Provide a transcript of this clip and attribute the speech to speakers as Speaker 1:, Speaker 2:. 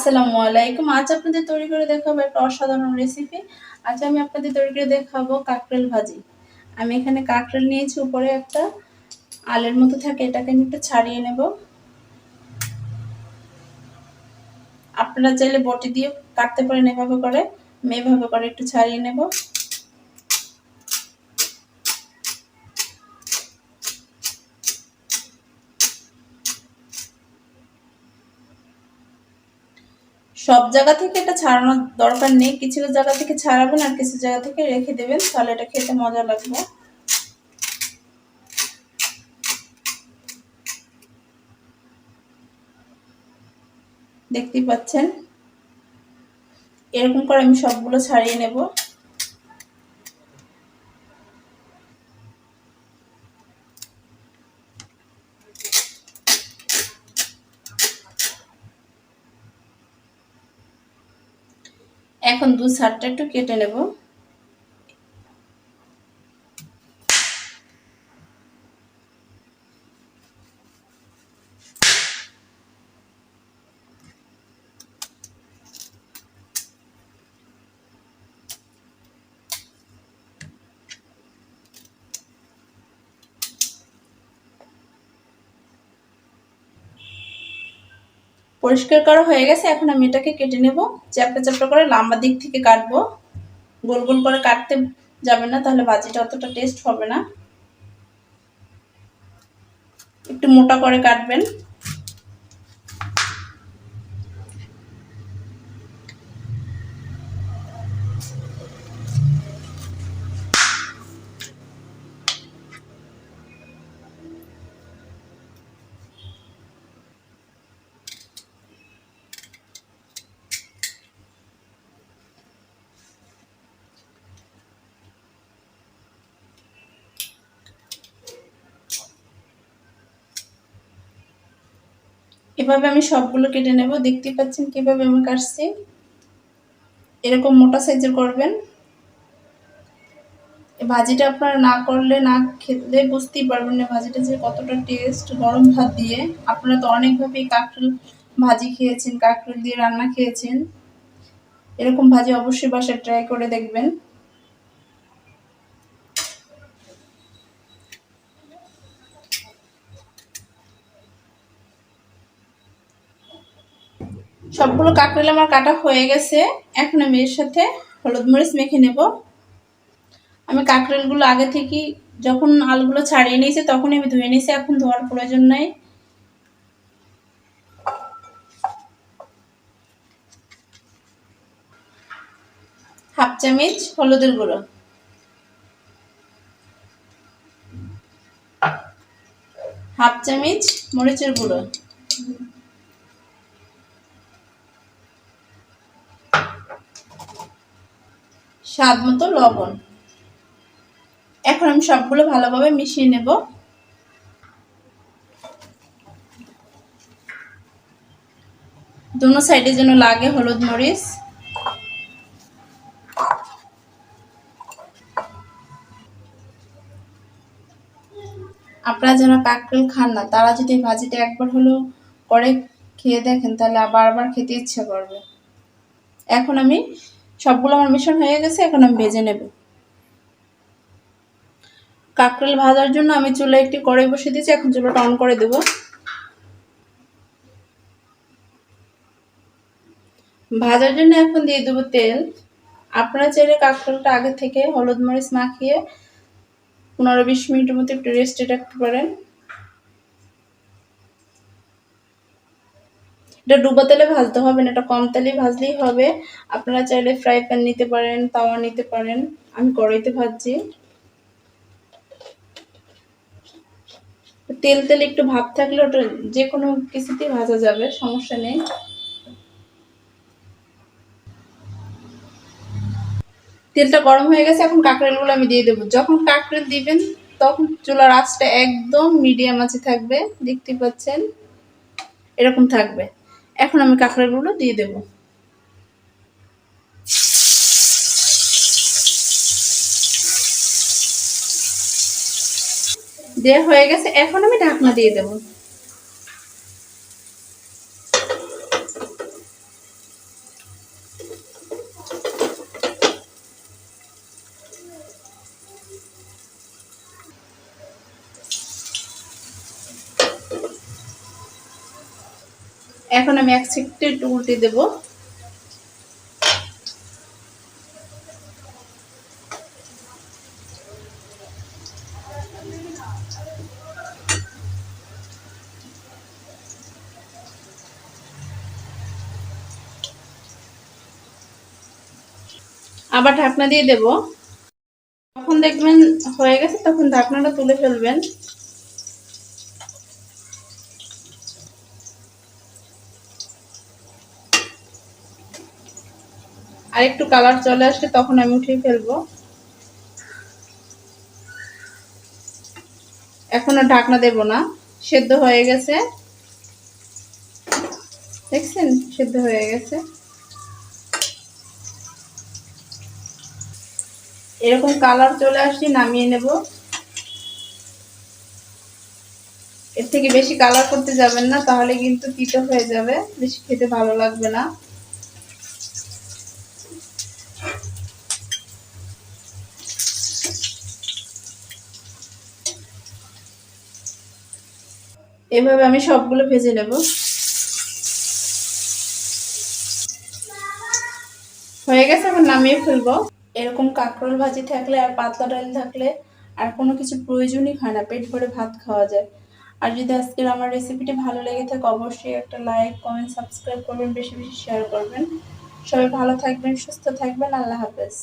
Speaker 1: আসসালামু আলাইকুম। আজ আপনাদের তৈরি করে দেখাবো একটা অসাধারণ রেসিপি আজ আমি আপনাদের তৈরি করে দেখাবো কাঁকরেল ভাজি। আমি এখানে কাঁকরেল নিয়েছি, উপরে একটা আলের মতো থাকে, এটাকে আমি একটু ছাড়িয়ে নেব। আপনারা চাইলে বটি দিয়ে কাটতে পারেন এভাবে করে, আমি এভাবে করে একটু ছাড়িয়ে নেব। সব জায়গা থেকে এটা ছাড়ানোর দরকার নেই। কিছু জায়গা থেকে ছাড়াবেন আর কিছু জায়গা থেকে রেখে দেবেন, তাহলে এটা খেতে মজা লাগবে। দেখতেই পাচ্ছেন? এরকম করে আমি সবগুলো ছাড়িয়ে নেব। এখন দু সারটা একটু কেটে নেব। পরিষ্কার করা হয়ে গেছে, এখন আমি এটাকে কেটে নেব। চ্যাপটা চ্যাপটা করে লম্বা দিক থেকে কাটবো। গোল গোল করে কাটতে যাবে না, তাহলে ভাজিটা অতটা টেস্ট হবে না। একটু মোটা করে কাটবেন। এভাবে আমি সবগুলো কেটে নেব। দেখতে পাচ্ছেন কীভাবে আমি কাটছি। এরকম মোটা সাইজের করবেন। ভাজিটা আপনারা না করলে, না খেলে বুঝতেই পারবেন না ভাজিটা যে কতটা টেস্ট গরম ভাত দিয়ে। আপনারা তো অনেকভাবেই কাঁকরুল ভাজি খেয়েছেন, কাঁকরুল দিয়ে রান্না খেয়েছেন। এরকম ভাজি অবশ্যই বাসায় ট্রাই করে দেখবেন। সবগুলো কাঁকড়েল আমার কাটা হয়ে গেছে। এখন আমি এর সাথে হলুদ মরিচ মেখে নেব। আমি কাঁকড়েলগুলো আগে থেকে যখন আলুগুলো ছাড়িয়ে নিয়েছি, তখনই আমি ধুয়ে নিয়েছি। এখন ধোয়ার প্রয়োজন নাই। হাফ চামচ হলুদের গুঁড়ো। হাফ চামচ মরিচের গুঁড়ো। স্বাদ মতো লবণ। এখন আমি সবগুলো ভালোভাবে মিশিয়ে নেব। দুনো সাইডে যেন লাগে হলুদ মরিচ। আপনারা যারা কাকরেল খান না, তারা যদি ভাজিটা একবার হলেও করে খেয়ে দেখেন, তাহলে আবার খেতে ইচ্ছা করবে। এখন আমি সবগুলো আমার মিশন হয়ে গেছে, এখন আমি ভেজে নেব। কাকরেল ভাজার জন্য আমি চুলা একটি কড়াই বসিয়ে দিয়েছি, এখন চুলাটা অন করে দেব। ভাজার জন্য এখন দিয়ে দেবো তেল। আপনারা চাইলে কাকরেলটা আগে থেকে হলুদ মরিচ মাখিয়ে পনেরো বিশ মিনিটের মতো একটু রেস্টে রাখতে পারেন। এটা ডুবো তেলে ভাজতে হবে না, এটা কম তেলে ভাজলেই হবে। আপনারা চাইলে ফ্রাই প্যান নিতে পারেন, তাওয়া নিতে পারেন। আমি কড়াইতে ভাজছি। তেল তেল একটু ভাব থাকলে ওটা যে কোনো কিছুতেই ভাজা যাবে, সমস্যা নেই। তেলটা গরম হয়ে গেছে, এখন কাঁকড়ালগুলো আমি দিয়ে দেবো। যখন কাঁকড়েল দিবেন, তখন চুলার আঁচটা একদম মিডিয়াম আছে থাকবে, দেখতে পাচ্ছেন? এরকম থাকবে। এখন আমি কাঁকড়াগুলো দিয়ে দেব। দেওয়া হয়ে গেছে এখন আমি ঢাকনা দিয়ে দেব। এখন আমি এক সেকেন্ডে একটু উল্টে দেব। আবার ঢাকনা দিয়ে দেব। যখন দেখবেন হয়ে গেছে, তখন ঢাকনাটা তুলে ফেলবেন। আর একটু কালার চলে আসলে তখন আমি উঠিয়ে ফেলব। এখন আর ঢাকনা দেব না, সেদ্ধ হয়ে গেছে। দেখছেন? সেদ্ধ হয়ে গেছে। এরকম কালার চলে আসলে নামিয়ে নেব। এর থেকে বেশি কালার করতে যাবেন না, তাহলে কিন্তু তিতো হয়ে যাবে, বেশি খেতে ভালো লাগবে না। এভাবে আমি সবগুলো ভেজে নেব। হয়ে গেছে, এখন নামিয়ে ফেলব। এরকম কাঁকরোল ভাজি থাকলে আর পাতলা ডাল থাকলে আর কোনো কিছু প্রয়োজনই হয় না, পেট ভরে ভাত খাওয়া যায়। আর যদি আজকের আমার রেসিপিটি ভালো লেগে থাকে, অবশ্যই একটা লাইক কমেন্ট সাবস্ক্রাইব করবেন, বেশি বেশি শেয়ার করবেন। সবাই ভালো থাকবেন, সুস্থ থাকবেন, আল্লাহ হাফেজ।